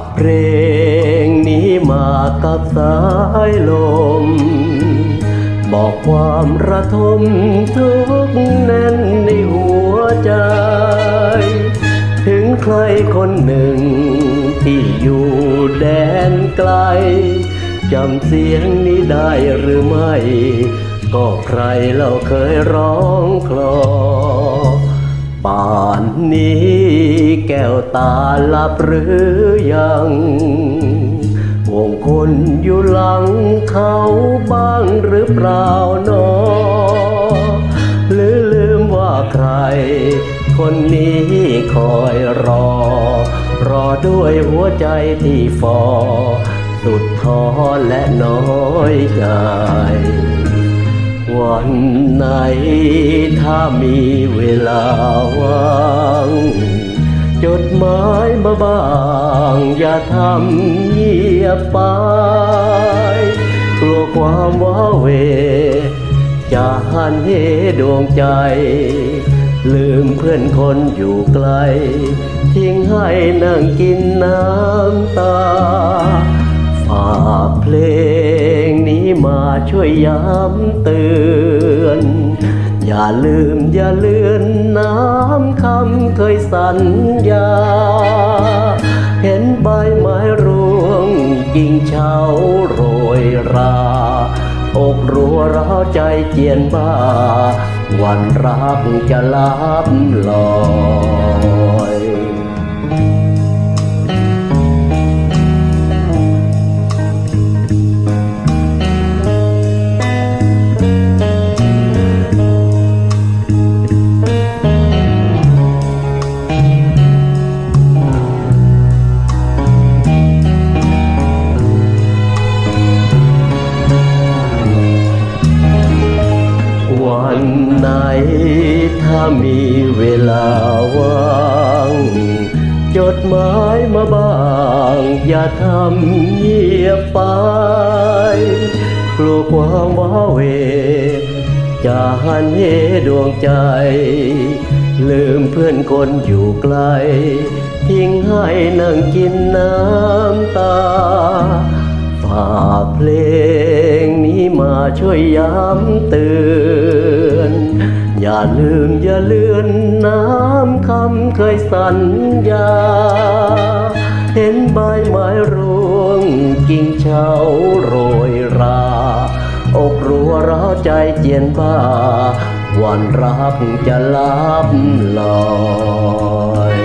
ากเพลงนี้มากับสายลม บอกความระทมทุกแน่นในหัวใจ ถึงใครคนหนึ่ง ที่อยู่แดนไกล จำเสียงนี้ได้หรือไม่ ก็ใครเราเคยร้องคลอง ป่านนี้แก้วตาหลับหรือยังวงคนอยู่หลังเขาบ้างหรือเปล่าหนอหรือลืมว่าใคร คนนี้คอยรอ รอด้วยหัวใจที่ฟอ สุดท้อและน้อยใจ วันไหนถ้ามีเวลาว่างจดหมายมาบ้าง อย่าทำเงียบไปกลัวความว้าเหวจะหันเหดวงใจ ลืมเพื่อนคนอยู่ไกล ทิ้งให้นั่งกินน้ำตา ฝากเพลง มาช่วยย้ำเตือน อย่าลืมอย่าเลือนน้ำคำเคยสัญญา เห็นใบไม้ร่วงกิ่งเฉาโรยรา อกรัวร้าวใจเจียนบ้า วันรักจะลับลอย ไหน ถ้ามีเวลาว่างจดหมายมาบ้าง อย่าทำเงียบไปกลัวความว้าเหวจะหันเหดวงใจ ลืมเพื่อนคนอยู่ไกล ทิ้งให้นั่งกินน้ำตาฝากเพลงนี้มาช่วยย้ำเตือน อย่าลืมอย่าเลือนน้ำคำเคยสัญญา เห็นใบไม้ร่วงกิ่งเฉาโรยรา อกรัวร้าวใจเจียนบ้าวันรักจะลับลอย